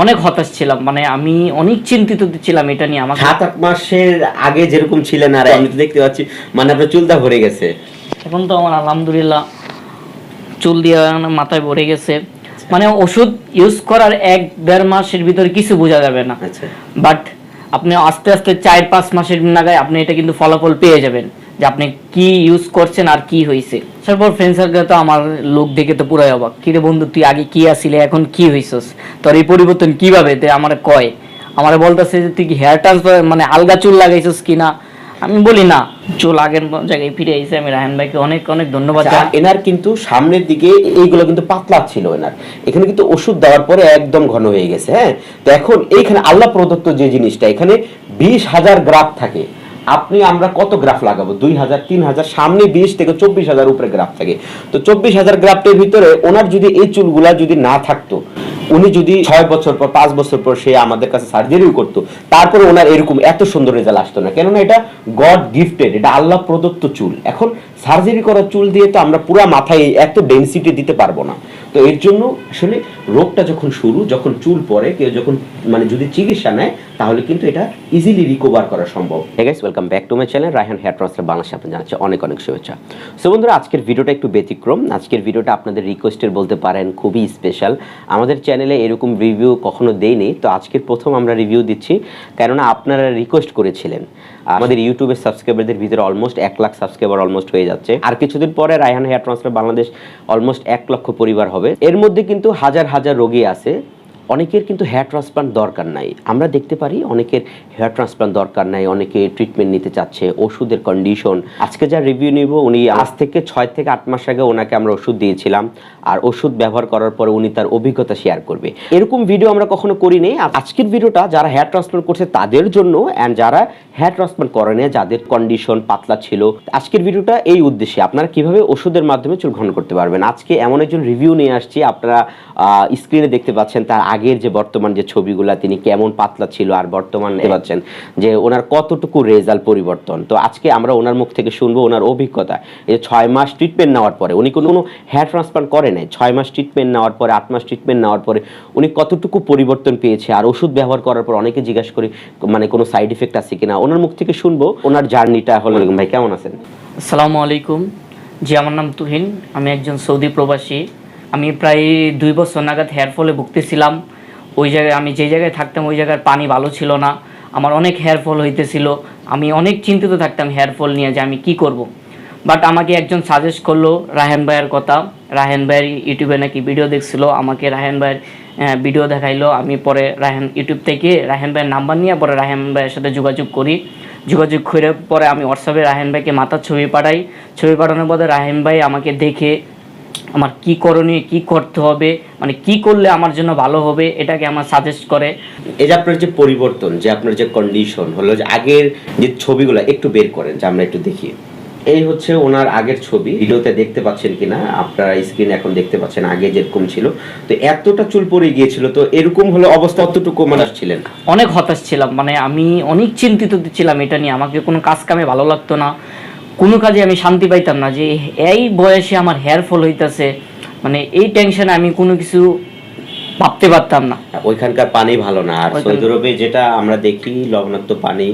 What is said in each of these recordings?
অনেক হতাশ ছিলাম মানে আমি অনেক চিন্তিত ছিলাম এটা নিয়ে আমাকে সাত আট মাসের আগে যেরকম ছিলেন আর আমি তো দেখতে পাচ্ছি মানে আপনার চুলটা ভরে গেছে। এখন তো আমার আলহামদুলিল্লাহ চুল দিয়ে মাথায় ভরে গেছে। মানে ওষুধ ইউজ করার এক দেড় মাসের ভিতরে কিছু বোঝা যাবে না। আচ্ছা। বাট আপনি আস্তে আস্তে চার পাঁচ মাসের নাগায় আপনি এটা কিন্তু ফলাফল পেয়ে যাবেন। যে আপনি কি ইউজ করছেন আর কি হয়েছে তারপর ফ্রেন্ড সার্কেল তো আমার লোক দেখে তো পুরাই অবাক। কিরে বন্ধু তুই আগে কি আসিলে এখন কি হইছস? তোর এই পরিবর্তন কীভাবে? তে আমার কয় আমার বলতেছে যে তুই কি হেয়ার ট্রান্সফার মানে আলগা চুল লাগাইছস কিনা আমি বলি না চুল আগের জায়গায় ফিরে আইছে। আমি রায়হান ভাইকে অনেক অনেক ধন্যবাদ আচ্ছা, এনার কিন্তু সামনের দিকে এইগুলো কিন্তু পাতলা ছিল এনার। এখানে কিন্তু ওষুধ দেওয়ার পরে একদম ঘন হয়ে গেছে হ্যাঁ? তো এখন এইখানে আল্লাহ প্রদত্ত যে জিনিসটা এখানে বিশ হাজার গ্রাফ থাকে। আপনি, আমরা কত গ্রাফ লাগাবো? দুই হাজার, তিন হাজার, সামনে বিশ থেকে চব্বিশ হাজার উপরে গ্রাফ থাকে। তো চব্বিশ হাজার গ্রাফটের ভিতরে ওনার যদি এই চুলগুলা যদি না থাকতো, উনি যদি ছয় বছর পর, পাঁচ বছর পর সে আমাদের কাছে সার্জারিও করতো, তারপরে ওনার এরকম এত সুন্দর রেজাল্ট আসতো না। কেননা এটা গড গিফটেড এটা আল্লাহ প্রদত্ত চুল। এখন সার্জারি করা চুল দিয়ে তো আমরা পুরো মাথায় এত ডেন্সিটি দিতে পারব না। তো এর জন্য আসলে রোগটা যখন শুরু, যখন চুল পড়ে, কেউ যখন মানে যদি চিকিৎসা নেয়, তাহলে কিন্তু এটা ইজিলি রিকভার করা সম্ভব। Hey guys welcome back to my channel Raihan hair transfer বাংলাদেশে আপনার জানাচ্ছি অনেক অনেক শুভেচ্ছা। সো বন্ধুরা, আজকের ভিডিওটা একটু ব্যতিক্রম। আজকের ভিডিওটা আপনাদের রিকোয়েস্টের বলতে পারেন, খুবই স্পেশাল আমাদের চ্যানেলে এরকম রিভিউ কখনো দেইনি, তো আজকের প্রথম আমরা রিভিউ দিচ্ছি, কেননা আপনারা রিকোয়েস্ট করেছিলেন। আমাদের ইউটিউবের সাবস্ক্রাইবারদের ভিতরে অলমোস্ট এক লাখ সাবস্ক্রাইবার অলমোস্ট হয়ে যাচ্ছে। আর কিছুদিন পরে Raihan hair transfer Bangladesh almost এক লক্ষ পরিবার হবে। এর মধ্যে কিন্তু হাজার হাজার রোগী আছে। অনেকের কিন্তু হেয়ার ট্রান্সপ্লান্ট দরকার নাই। আমরা দেখতে পারি অনেকের হেয়ার ট্রান্সপ্লান্ট দরকার নাই, অনেকে ট্রিটমেন্ট নিতে চাচ্ছে, ওষুধের কন্ডিশন আজকে যা রিভিউ নিব, উনি আজ থেকে ছয় থেকে আট মাস আগে ওনাকে আমরা ওষুধ দিয়েছিলাম, আর ওষুধ ব্যবহার করার পরে উনি তার অভিজ্ঞতা শেয়ার করবে। এরকম ভিডিও আমরা কখনো করিনি। আজকের ভিডিওটা যারা হেয়ার ট্রান্সপ্লান্ট করছে, তাদের জন্য অ্যান্ড যারা হেয়ার ট্রান্সপ্লান্ট করেনি যাদের কন্ডিশন পাতলা ছিল, আজকের ভিডিওটা এই উদ্দেশ্যে। আপনারা কীভাবে ওষুধের মাধ্যমে চুল ঘন করতে পারবেন? আজকে এমন একজন রিভিউ নিয়ে আসছি, আপনারা স্ক্রিনে দেখতে পাচ্ছেন, তার আগের যে বর্তমান যে ছবিগুলা, তিনি কেমন পাতলা ছিল আর বর্তমান পাচ্ছেন যে ওনার কতটুকু রেজাল্ট পরিবর্তন। তো আজকে আমরা ওনার মুখ থেকে শুনব ওনার অভিজ্ঞতা। এই ছয় মাস ট্রিটমেন্ট নেওয়ার পরে উনি কোনো হেয়ার ট্রান্সপ্লান্ট করে নাই। ছয় মাস ট্রিটমেন্ট নেওয়ার পরে, আট মাস ট্রিটমেন্ট নেওয়ার পরে উনি কতটুকু পরিবর্তন পেয়েছে আর ওষুধ ব্যবহার করার পর অনেকে জিজ্ঞাসা করি মানে কোনো সাইড ইফেক্ট আছে কিনা? ওনার মুখ থেকে শুনব। ওনার জার্নিটা হলো ভাই, কেমন আছেন? আসসালামু আলাইকুম। জি, আমার নাম তুহিন। আমি একজন সৌদি প্রবাসী। আমি প্রায় দুই বছর নাগাদ হেয়ার ফলে ভুগতেছিলাম। ওই জায়গায় আমি যে জায়গায় থাকতাম, ওই জায়গার পানি ভালো ছিল না। আমার অনেক হেয়ার ফল হইতেছিল। আমি অনেক চিন্তিত থাকতাম হেয়ার ফল নিয়ে যে আমি কি করব। বাট আমাকে একজন সাজেস্ট করল রাহেন ভাইয়ের কথা। রাহেন ভাইয়ের ইউটিউবে নাকি ভিডিও দেখছিল। আমাকে রাহেন ভাইয়ের ভিডিও দেখাইলো। আমি পরে রাহেন ইউটিউব থেকে রাহেন ভাইয়ের নাম্বার নিয়ে পরে রাহেন ভাইয়ের সাথে যোগাযোগ করি। যোগাযোগ করে পরে আমি হোয়াটসঅ্যাপে রাহেন ভাইকে মাথার ছবি পাঠাই। ছবি পাঠানোর পরে রাহেন ভাই আমাকে দেখে আমার কি করণীয় কি করতে হবে মানে কি করলে আমার জন্য ভালো হবে এটাকে আমার সাজেস্ট করে। এই যে আপনার যে পরিবর্তন যে আপনার যে কন্ডিশন হলো যে আগের যে ছবিগুলো একটু বের করেন যে আমরা একটু দেখি। এই হচ্ছে ওনার আগের ছবি ভিডিওতে দেখতে পাচ্ছেন কিনা আপনারা স্ক্রিন এখন দেখতে পাচ্ছেন আগে যেরকম ছিল। তো এতটা চুল পড়ে গিয়েছিল তো এরকম হলে অবস্থা অতটুকু মানে ছিলেন। অনেক হতাশ ছিলাম মানে আমি অনেক চিন্তিত ছিলাম এটা নিয়ে আমাকে কোনো কাজ কামে ভালো লাগতো না। কোনো কাজে আমি শান্তি পাইতাম না যে এই বয়সে আমার হেয়ার ফল হইতাছে মানে এই টেনশনে আমি কোনো কিছু ভাবতে পারতাম না। ওইখানকার পানি ভালো না। আর সৌদি আরবে যেটা আমরা দেখি লবণাক্ত পানি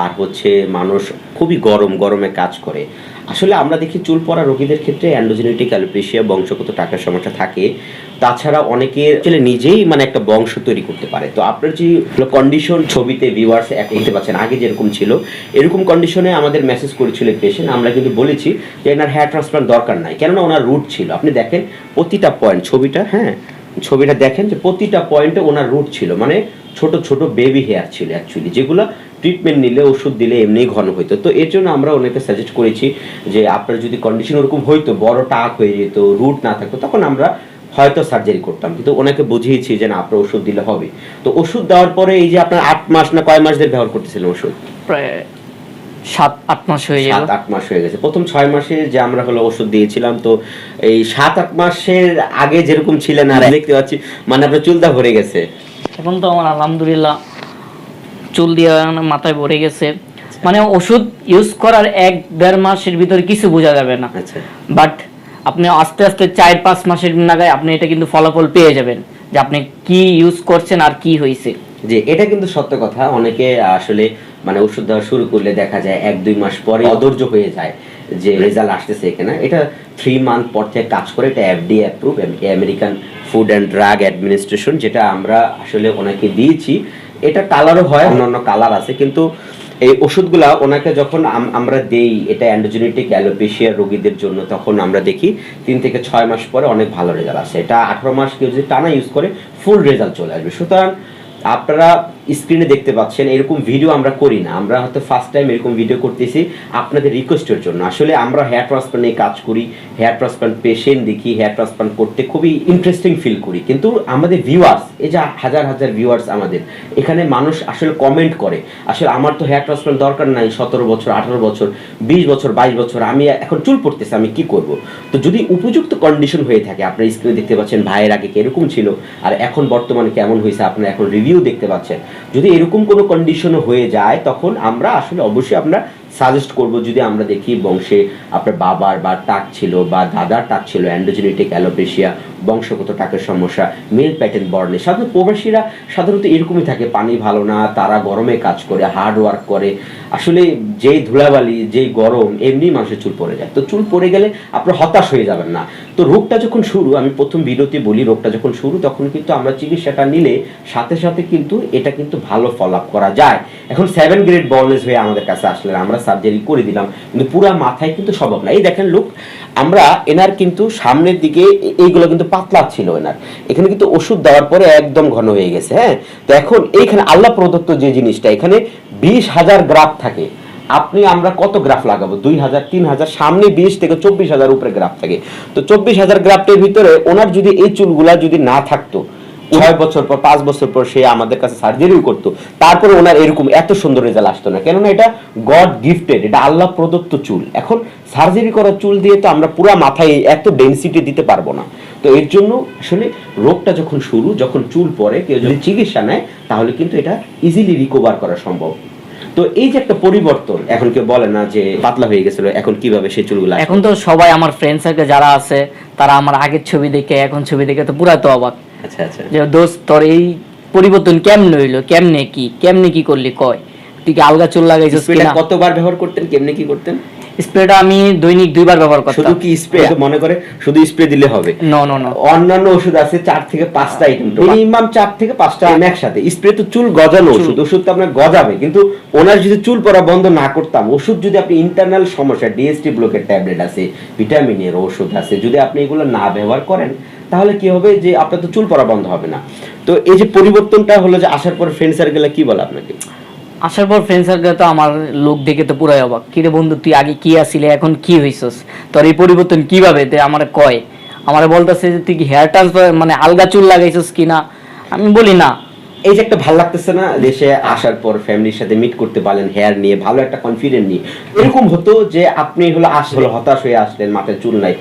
আর হচ্ছে মানুষ খুবই গরম গরমে কাজ করে। আসলে আমরা দেখি চুল পড়া রোগীদের ক্ষেত্রে অ্যান্ডোজেনেটিক অ্যালোপেশিয়া, বংশগত টাকার সমস্যা থাকে। তাছাড়া অনেকে আসলে নিজেই মানে একটা বংশ তৈরি করতে পারে। তো আপনার যে কন্ডিশন ছবিতে ভিউয়ার্স দেখতে পাচ্ছেন, আগে যেরকম ছিল, এরকম কন্ডিশনে আমাদের মেসেজ করেছিল পেশেন্ট আমরা কিন্তু বলেছি যে এনার হেয়ার ট্রান্সপ্লান্ট দরকার নাই। কেননা ওনার রুট ছিল। আপনি দেখেন প্রতিটা পয়েন্ট ছবিটা হ্যাঁ? ছবিটা দেখেন যে প্রতিটা পয়েন্টে ওনার রুট ছিল। মানে ছোট ছোট বেবি হেয়ার ছিল অ্যাকচুয়ালি যেগুলো ট্রিটমেন্ট নিলে ওষুধ দিলে এমনিই ঘন হইতো। তো এর জন্য আমরা ওনাকে সাজেস্ট করেছি যে আপনার যদি কন্ডিশন ওরকম হইতো বড় টাক হয়ে যেত রুট না থাকতো তখন আমরা হয়তো সার্জারি করতাম। কিন্তু ওনাকে বুঝিয়েছি যে না আপনার ওষুধ দিলে হবে। তো ওষুধ দেওয়ার পরে এই যে আপনার আট মাস না কয় মাস ধরে ব্যবহার করতেছিলেন ওষুধ? প্রায় সাত আট মাস হয়ে গেল। সাত আট মাস হয়ে গেছে। প্রথম ছয় মাসে যে আমরা হলো ওষুধ দিয়েছিলাম তো এই সাত আট মাসের আগে যেরকম ছিলেন আর দেখতে পাচ্ছি মানে আপনার চুলটা ভরে গেছে। এখন তো আমার আলহামদুলিল্লাহ চুল দিয়ে মাথায় ভরে গেছে। মানে ওষুধ ইউজ করার এক দেড় মাসের ভিতরে কিছু বোঝা যাবে না। আচ্ছা। বাট আপনি আস্তে আস্তে চার পাঁচ মাসের নাগায় আপনি এটা কিন্তু ফলাফল পেয়ে যাবেন। যে আপনি কি ইউজ করছেন আর কি হয়েছে যে এটা কিন্তু সত্য কথা। অনেকে আসলে মানে ওষুধ দেওয়া শুরু করলে দেখা যায় এক দুই মাস পরে অধৈর্য হয়ে যায় যে রেজাল্ট আসতেছে এখানে এটা থ্রি মান্থ পর থেকে কাজ করে এটা FD approve American food and drug administration যেটা আমরা আসলে ওনাকে দিয়েছি। এটা কালারও হয়। অন্যান্য কালার আছে, কিন্তু এই ওষুধগুলা ওনাকে যখন আমরা দেই, এটা অ্যান্ডোজেনেটিক অ্যালোপেশিয়া রোগীদের জন্য, তখন আমরা দেখি তিন থেকে ছয় মাস পরে অনেক ভালো রেজাল্ট আসে। এটা আঠারো মাস কেউ যদি টানা ইউজ করে ফুল রেজাল্ট চলে আসবে। সুতরাং আপনারা স্ক্রিনে দেখতে পাচ্ছেন, এরকম ভিডিও আমরা করি না। আমরা হয়তো ফার্স্ট টাইম এরকম ভিডিও করতেছি আপনাদের রিকোয়েস্টের জন্য। আসলে আমরা হেয়ার ট্রান্সপ্লান্ট নিয়ে কাজ করি হেয়ার ট্রান্সপ্লান্ট পেশেন্ট দেখি হেয়ার ট্রান্সপ্লান্ট করতে খুবই ইন্টারেস্টিং ফিল করি। কিন্তু আমাদের ভিউয়ার্স এই যে হাজার হাজার ভিউয়ার্স আমাদের, এখানে মানুষ আসলে কমেন্ট করে, আসলে আমার তো হেয়ার ট্রান্সপ্লান্ট দরকার নাই, সতেরো বছর, আঠারো বছর, বিশ বছর, বাইশ বছর, আমি এখন চুল পড়তেছি, আমি কি করব? তো যদি উপযুক্ত কন্ডিশন হয়ে থাকে, আপনার স্ক্রিনে দেখতে পাচ্ছেন, ভাইয়ের আগে কীরকম ছিল, আর এখন বর্তমানে কেমন হয়েছে, আপনার এখন রিভিউ দেখতে পাচ্ছেন। যদি এরকম কোনো কন্ডিশন হয়ে যায়, তখন আমরা আসলে অবশ্যই আপনার সাজেস্ট করব, যদি আমরা দেখি বংশে আপনার বাবার বা টাক ছিল বা দাদার টাক ছিল অ্যান্ডোজেনেটিক অ্যালোপেশিয়া বংশগত টাকের সমস্যা মেল প্যাটার্ন বর্ণে সাধারণত প্রবাসীরা সাধারণত এরকমই থাকে, পানি ভালো না, তারা গরমে কাজ করে হার্ড ওয়ার্ক করে। আসলে যেই ধুলাবালি, যেই গরম, এমনি মানুষের চুল পড়ে যায়। তো চুল পড়ে গেলে আপনার হতাশ হয়ে যাবেন না। তো রোগটা যখন শুরু, আমি প্রথম বিরতি বলি, রোগটা যখন শুরু, তখন কিন্তু আমরা চিকিৎসাটা নিলে সাথে সাথে কিন্তু এটা কিন্তু ভালো ফলো আপ করা যায়। এখন সেভেন গ্রেড বর্নেস হয়ে আমাদের কাছে আসলেন, আমরা সার্জারি করে দিলাম, কিন্তু পুরো মাথায় কিন্তু সম্ভব না এই দেখেন লোক আমরা এনার কিন্তু সামনের দিকে এইগুলো কিন্তু পাতলা ছিল এনার। এখানে কিন্তু ওষুধ দেওয়ার পরে একদম ঘন হয়ে গেছে হ্যাঁ? তো এখন এইখানে আল্লাহ প্রদত্ত যে জিনিসটা, এখানে বিশ হাজার গ্রাফ থাকে। আপনি আমরা কত গ্রাফ লাগাবো? দুই হাজার, তিন হাজার, সামনে বিশ থেকে চব্বিশ হাজার উপরে গ্রাফ থাকে। তো চব্বিশ হাজার গ্রাফটের ভিতরে ওনার যদি এই চুলগুলা যদি না থাকতো ছয় বছর পর, পাঁচ বছর পর সে আমাদের কাছে সার্জারিও করতো। তারপরে ওনার এরকম এত সুন্দর রেজাল্ট আসতো না। কেননা এটা গড গিফটেড এটা আল্লাহ প্রদত্ত চুল। এখন সার্জারি করা চুল দিয়ে তো আমরা পুরো মাথায় এত ডেন্সিটি দিতে পারব না। তো এর জন্য আসলে রোগটা যখন শুরু, যখন চুল পড়ে কেউ যদি চিকিৎসা নেয়, তাহলে কিন্তু এটা ইজিলি রিকভার করা সম্ভব। তো এই যে একটা পরিবর্তন, এখন কেউ বলে না যে পাতলা হয়ে গেছিল, এখন কীভাবে সে চুলগুলো? এখন তো সবাই আমার ফ্রেন্ড সার্কেল যারা আছে, তারা আমার আগের ছবি দেখে, এখন ছবি দেখে তো পুরা তো অবাক। আচ্ছা আচ্ছা। যে দোস্ত তোর এই পরিবর্তন কেমনে হইল? কেমনে কি? কেমনে কি করলি? কয়? তুই কি আলগা চুল লাগাইছিস কিনা? কতবার ব্যবহার করতেন? কেমনে কি করতেন? স্প্রেটা আমি দৈনিক দুইবার ব্যবহার শুধু কি স্প্রে? মনে করে শুধু স্প্রে দিলে হবে। নো নো নো অন্যান্য ওষুধ আছে চার থেকে পাঁচটা আইটেম মিনিমাম চার থেকে পাঁচটা আইটেম একসাথে। স্প্রে তো চুল গজানো ওষুধ ওষুধ তো আপনার গজাবে। কিন্তু ওনার যদি চুল পড়া বন্ধ না করতাম ওষুধ যদি আপনি ইন্টারনাল সমস্যা ডিএসটি ব্লকের ট্যাবলেট আছে ভিটামিনের ওষুধ আছে যদি আপনি এগুলো না ব্যবহার করেন তাহলে কি হবে যে আপনার তো চুল পড়া বন্ধ হবে না। তো এই যে পরিবর্তনটা হলো যে আসার পর ফ্রেন্ড সার্কেলে কি বলে আপনাকে? আসার পর ফ্রেন্ড সার্কেল তো আমার লোক দেখে তো পুরাই অবাক। কিরে বন্ধু তুই আগে কি আসিলে এখন কি হইছস? তোর এই পরিবর্তন কীভাবে? তে আমার কয়। আমার বলতেছে যে তুই কি হেয়ার ট্রান্সফার মানে আলগা চুল লাগাইছস কিনা আমি বলি না। এই যে একটা ভালো লাগতেছে না দেশে আসার পর ফ্যামিলির সাথে মিট করতে পারলেন হেয়ার নিয়ে ভালো একটা কনফিডেন্ট নিয়ে। এরকম হতো যে আপনি হলো আসলে হতাশ হয়ে আসলেন মাথায় চুল নাই।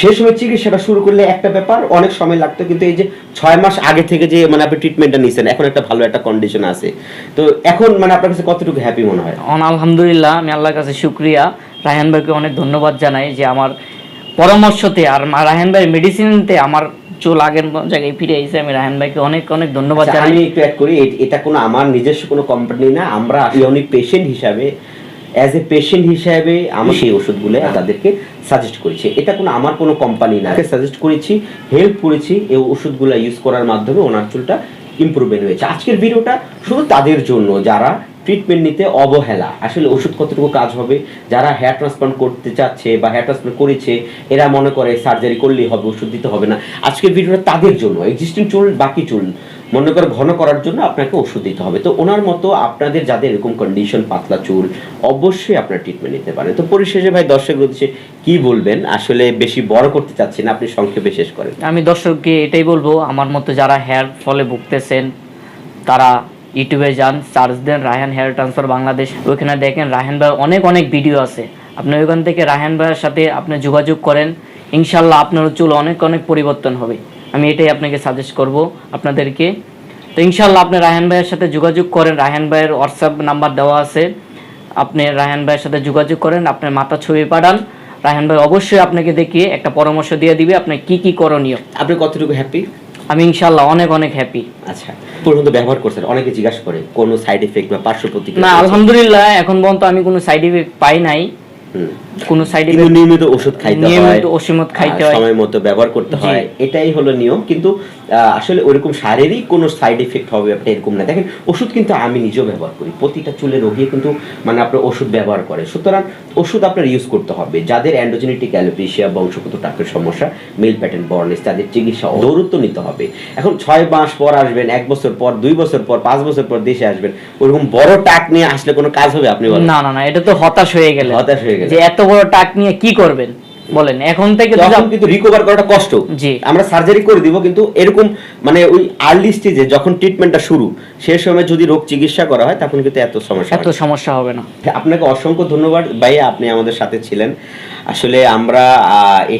সেই সময় চিকিৎসাটা শুরু করলে একটা ব্যাপার অনেক সময় লাগতো। কিন্তু এই যে ছয় মাস আগে থেকে যে মানে আপনি ট্রিটমেন্টটা নিছেন এখন একটা ভালো একটা কন্ডিশন আছে। তো এখন মানে আপনার কাছে কতটুকু হ্যাপি মনে হয়? অন আলহামদুলিল্লাহ আমি আল্লাহর কাছে শুক্রিয়া। রায়হান ভাইকে অনেক ধন্যবাদ জানাই যে আমার পরামর্শতে আর রায়হান ভাই মেডিসিনতে আমার চুল আগের জায়গায় ফিরে এসে আমি রায়হান ভাইকে অনেক অনেক ধন্যবাদ আচ্ছা, জানাই। আমি একটু অ্যাড করি এটা কোনো আমার নিজস্ব কোনো কোম্পানি না। আমরা অনেক পেশেন্ট হিসাবে অ্যাজ এ পেশেন্ট হিসাবে আমি সেই ওষুধগুলো তাদেরকে সাজেস্ট করেছি। এটা কোনো আমার কোনো কোম্পানি না। সাজেস্ট করেছি হেল্প করেছি এই ওষুধগুলো ইউজ করার মাধ্যমে ওনার চুলটা ইমপ্রুভমেন্ট হয়েছে। আজকের ভিডিওটা শুধু তাদের জন্য যারা ট্রিটমেন্ট নিতে অবহেলা। আসলে ওষুধ কতটুকু কাজ হবে? যারা হেয়ার ট্রান্সপ্লান্ট করতে চাচ্ছে বা হেয়ার ট্রান্সপ্লান্ট করেছে এরা মনে করে সার্জারি করলেই হবে ওষুধ দিতে হবে না। আজকের ভিডিওটা তাদের জন্য। এক্সিস্টিং চুল বাকি চুল। মনে করে ঘন করার জন্য আপনাকে ওষুধ দিতে হবে। তো ওনার মতো আপনাদের যাদের এরকম কন্ডিশন পাতলা চুল, অবশ্যই আপনার ট্রিটমেন্ট নিতে পারেন। তো পরিশেষে ভাই, দর্শক উদ্দেশ্যে কি বলবেন? আসলে বেশি বড় করতে চাচ্ছি না, আপনি সংক্ষেপে শেষ করেন। আমি দর্শককে এটাই বলব, আমার মতো যারা হেয়ার ফলে ভুগতেছেন, তারা ইউটিউবে যান সার্চ দেন রায়হান হেয়ার ট্রান্সফার বাংলাদেশ ওইখানে দেখেন রায়হান ভাই অনেক অনেক ভিডিও আছে। আপনি ওইখান থেকে রায়হান ভাইয়ের সাথে আপনি যোগাযোগ করেন, ইনশাল্লাহ আপনার চুল অনেক অনেক পরিবর্তন হবে। আমি এটাই আপনাকে সাজেস্ট করব আপনাদেরকে। তো ইনশাল্লাহ আপনি রায়হান ভাইয়ের সাথে যোগাযোগ করেন। রায়হান ভাইয়ের হোয়াটসঅ্যাপ নাম্বার দেওয়া আছে। আপনি রায়হান ভাইয়ের সাথে যোগাযোগ করেন আপনার মাথা ছবি পাঠান। রায়হান ভাই অবশ্যই আপনাকে দেখিয়ে একটা পরামর্শ দিয়ে দিবে আপনার কি কি করণীয়। আপনি কতটুকু হ্যাপি আমি ইনশাল্লাহ অনেক অনেক হ্যাপি আচ্ছা পর্যন্ত ব্যবহার করছেন অনেকে জিজ্ঞাসা করে কোনো সাইড এফেক্ট বা পার্শ্ব প্রতিক্রিয়া না আলহামদুলিল্লাহ এখন পর্যন্ত আমি কোনো সাইড ইফেক্ট পাই নাই। কোনো সাইড ইফেক্ট নিয়মিত ওষুধ খাইতে হয় নিয়মিত ওষুধ খাইতে হয়। সময় মতো ব্যবহার করতে হয় এটাই হলো নিয়ম কিন্তু আসলে ওরকম শারীরিক কোনো সাইড এফেক্ট হবে ব্যাপারটা এরকম না। দেখেন ওষুধ কিন্তু আমি নিজেও ব্যবহার করি। প্রতিটা চুলের রোগী কিন্তু মানে আপনার ওষুধ ব্যবহার করে। সুতরাং ওষুধ আপনার ইউজ করতে হবে। যাদের অ্যান্ডোজেনেটিক অ্যালোপেশিয়া বংশগত টাকের সমস্যা মেল প্যাটার্ন বর্নেস তাদের চিকিৎসা দৌরত্ব নিতে হবে। এখন ছয় মাস পর আসবেন এক বছর পর দুই বছর পর পাঁচ বছর পর দেশে আসবেন ওরকম বড় টাক নিয়ে আসলে কোনো কাজ হবে আপনি না না না এটা তো হতাশ হয়ে গেলে হতাশ হয়ে গেলে যে এত বড় টাক নিয়ে কি করবেন? বলেন এখন থেকে তো তখন যা- কিন্তু রিকভার করাটা কষ্ট জি। আমরা সার্জারি করে দিব কিন্তু এরকম মানে ওই আর্লি স্টেজে যখন ট্রিটমেন্টটা শুরু সে সময় যদি রোগ চিকিৎসা করা হয় তখন কিন্তু এত সমস্যা এত সমস্যা হবে না। আপনাকে অসংখ্য ধন্যবাদ। ভাইয়া আপনি আমাদের সাথে ছিলেন। আসলে আমরা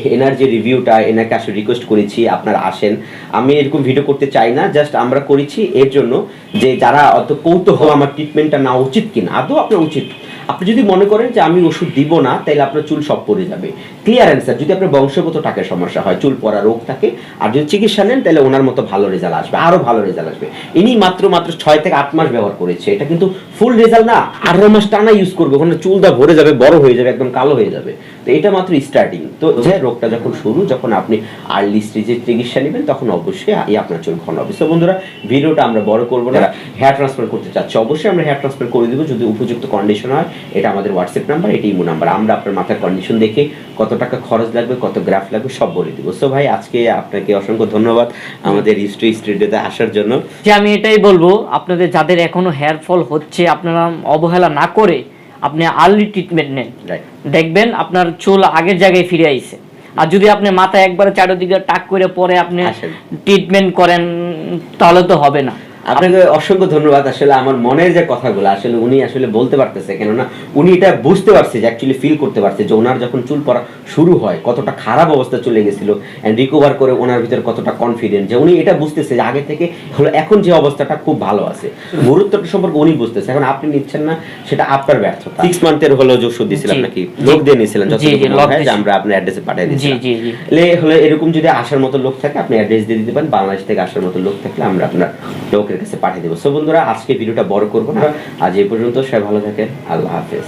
এনার যে রিভিউটা এনাকে আসলে রিকোয়েস্ট করেছি আপনারা আসেন। আমি এরকম ভিডিও করতে চাই না জাস্ট আমরা করেছি এর জন্য যে যারা অত কৌতূহল আমার ট্রিটমেন্টটা না উচিত কিনা আদৌ আপনার উচিত আপনি যদি মনে করেন যে আমি ওষুধ দিব না তাহলে আপনার চুল সব পড়ে যাবে। ক্লিয়ার অ্যান্সার যদি আপনার বংশগত টাকার সমস্যা হয়, চুল পড়া রোগ থাকে, আর যদি চিকিৎসা নেন তাহলে ওনার মতো ভালো রেজাল্ট আসবে আরও ভালো রেজাল্ট আসবে। ইনি মাত্র মাত্র ছয় থেকে আট মাস ব্যবহার করেছে, এটা কিন্তু ফুল রেজাল্ট না আঠারো মাস টানা ইউজ করবে, ওখানে চুলটা ভরে যাবে, বড় হয়ে যাবে, একদম কালো হয়ে যাবে। তো এটা মাত্র স্টার্টিং তো যে রোগটা যখন শুরু, যখন আপনি আর্লি স্টেজে চিকিৎসা নেবেন, তখন অবশ্যই আপনার চুল ঘন হবে। তো বন্ধুরা, ভিডিওটা আমরা বড় করব না। হেয়ার ট্রান্সফার করতে চাচ্ছি, অবশ্যই আমরা হেয়ার ট্রান্সফার করে দেবো। যদি উপযুক্ত কন্ডিশন হয়, এটা আমাদের হোয়াটসঅ্যাপ নাম্বার এটি ইমো নাম্বার আমরা আপনার মাথার কন্ডিশন দেখে কত টাকা খরচ লাগবে, কত গ্রাফ লাগবে, সব বলে দিব। সো ভাই, আজকে আপনাকে অসংখ্য ধন্যবাদ আমাদের হিস্ট্রি স্টুডিওতে আসার জন্য। যে আমি এটাই বলব, আপনাদের যাদের এখনও হেয়ার ফল হচ্ছে আপনারা অবহেলা না করে আপনি আর্লি ট্রিটমেন্ট নেন। দেখবেন আপনার চুল আগের জায়গায় ফিরে আইছে। আর যদি আপনি মাথায় একবারে চারিদিকে টাক করে পরে আপনি ট্রিটমেন্ট করেন তাহলে তো হবে না। আপনাকে অসংখ্য ধন্যবাদ। আসলে আমার মনের যে কথাগুলো আসলে উনি আসলে বলতে পারতেছে কেননা উনি এটা বুঝতে পারছে যে অ্যাকচুয়ালি ফিল করতে পারছে যে ওনার যখন চুল পড়া শুরু হয় কতটা খারাপ অবস্থা চলে গেছিল এন্ড রিকভার করে ওনার ভিতরে কতটা কনফিডেন্ট যে উনি এটা বুঝতেছে যে আগে থেকে হলো এখন যে অবস্থাটা খুব ভালো আছে। গুরুত্বটা সম্পর্কে উনি বুঝতেছে। এখন আপনি নিচ্ছেন না সেটা আপনার ব্যর্থতা। সিক্স মান্থের হলো যে ওষুধ দিয়েছিলাম নাকি? লোক দিয়ে নিয়েছিলেন যতটুকু যে আমরা আপনার অ্যাড্রেসে পাঠিয়ে দিয়েছিলাম। হলে এরকম যদি আসার মতো লোক থাকে আপনি অ্যাড্রেস দিয়ে দিতে পারেন। বাংলাদেশ থেকে আসার মতো লোক থাকলে আমরা আপনার লোকের কাছে পাঠিয়ে দেবো। সো বন্ধুরা, আজকে ভিডিওটা বড় করব না। আজ এ পর্যন্ত, সবাই ভালো থাকেন। আল্লাহ হাফেজ।